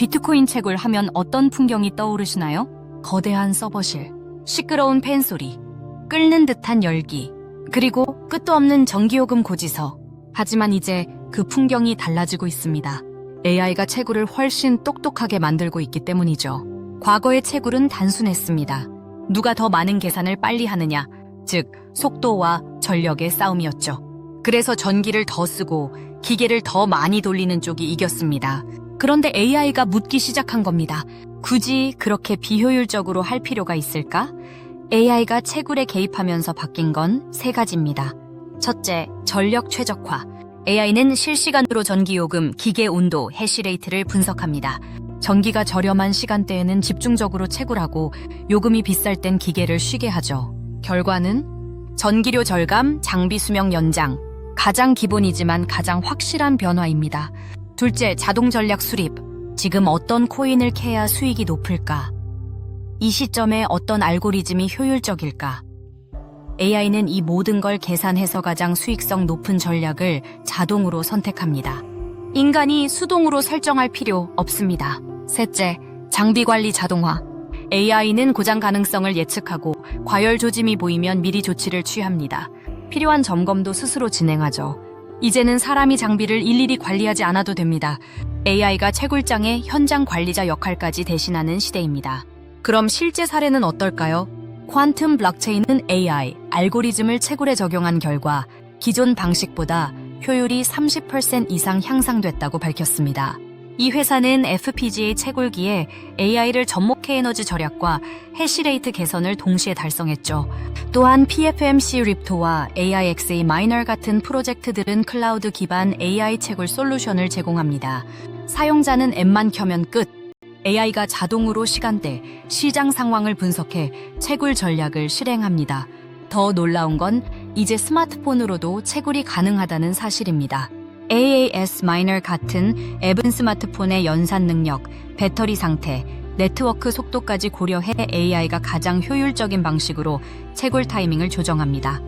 비트코인 채굴 하면 어떤 풍경이 떠오르시나요? 거대한 서버실, 시끄러운 팬 소리, 끓는 듯한 열기, 그리고 끝도 없는 전기요금 고지서. 하지만 이제 그 풍경이 달라지고 있습니다. AI가 채굴을 훨씬 똑똑하게 만들고 있기 때문이죠. 과거의 채굴은 단순했습니다. 누가 더 많은 계산을 빨리 하느냐, 즉, 속도와 전력의 싸움이었죠. 그래서 전기를 더 쓰고 기계를 더 많이 돌리는 쪽이 이겼습니다. 그런데 AI가 묻기 시작한 겁니다. 굳이 그렇게 비효율적으로 할 필요가 있을까? AI가 채굴에 개입하면서 바뀐 건 세 가지입니다. 첫째, 전력 최적화. AI는 실시간으로 전기요금, 기계 온도, 해시레이트를 분석합니다. 전기가 저렴한 시간대에는 집중적으로 채굴하고 요금이 비쌀 땐 기계를 쉬게 하죠. 결과는 전기료 절감, 장비 수명 연장. 가장 기본이지만 가장 확실한 변화입니다. 둘째, 자동 전략 수립. 지금 어떤 코인을 캐야 수익이 높을까? 이 시점에 어떤 알고리즘이 효율적일까? AI는 이 모든 걸 계산해서 가장 수익성 높은 전략을 자동으로 선택합니다. 인간이 수동으로 설정할 필요 없습니다. 셋째, 장비 관리 자동화. AI는 고장 가능성을 예측하고 과열 조짐이 보이면 미리 조치를 취합니다. 필요한 점검도 스스로 진행하죠. 이제는 사람이 장비를 일일이 관리하지 않아도 됩니다. AI가 채굴장의 현장 관리자 역할까지 대신하는 시대입니다. 그럼 실제 사례는 어떨까요? 퀀텀 블록체인은 AI, 알고리즘을 채굴에 적용한 결과 기존 방식보다 효율이 30% 이상 향상됐다고 밝혔습니다. 이 회사는 FPGA 채굴기에 AI를 접목해 에너지 절약과 해시레이트 개선을 동시에 달성했죠. 또한 PFMC 립토와 AIXA 마이너 같은 프로젝트들은 클라우드 기반 AI 채굴 솔루션을 제공합니다. 사용자는 앱만 켜면 끝. AI가 자동으로 시간대, 시장 상황을 분석해 채굴 전략을 실행합니다. 더 놀라운 건 이제 스마트폰으로도 채굴이 가능하다는 사실입니다. AAS 마이너 같은 앱은 스마트폰의 연산 능력, 배터리 상태, 네트워크 속도까지 고려해 AI가 가장 효율적인 방식으로 채굴 타이밍을 조정합니다.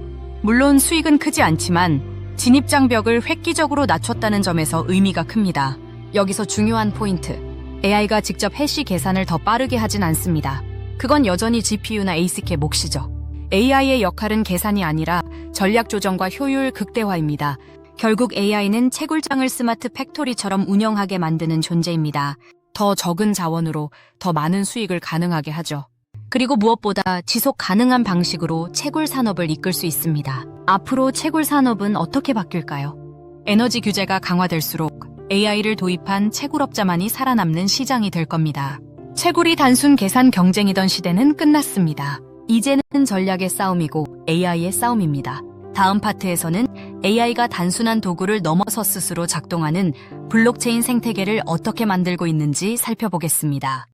물론 수익은 크지 않지만 진입 장벽을 획기적으로 낮췄다는 점에서 의미가 큽니다. 여기서 중요한 포인트. AI가 직접 해시 계산을 더 빠르게 하진 않습니다. 그건 여전히 GPU나 ASIC의 몫이죠. AI의 역할은 계산이 아니라 전략 조정과 효율 극대화입니다. 결국 AI는 채굴장을 스마트 팩토리처럼 운영하게 만드는 존재입니다. 더 적은 자원으로 더 많은 수익을 가능하게 하죠. 그리고 무엇보다 지속 가능한 방식으로 채굴 산업을 이끌 수 있습니다. 앞으로 채굴 산업은 어떻게 바뀔까요? 에너지 규제가 강화될수록 AI를 도입한 채굴업자만이 살아남는 시장이 될 겁니다. 채굴이 단순 계산 경쟁이던 시대는 끝났습니다. 이제는 전략의 싸움이고 AI의 싸움입니다. 다음 파트에서는 AI가 단순한 도구를 넘어서 스스로 작동하는 블록체인 생태계를 어떻게 만들고 있는지 살펴보겠습니다.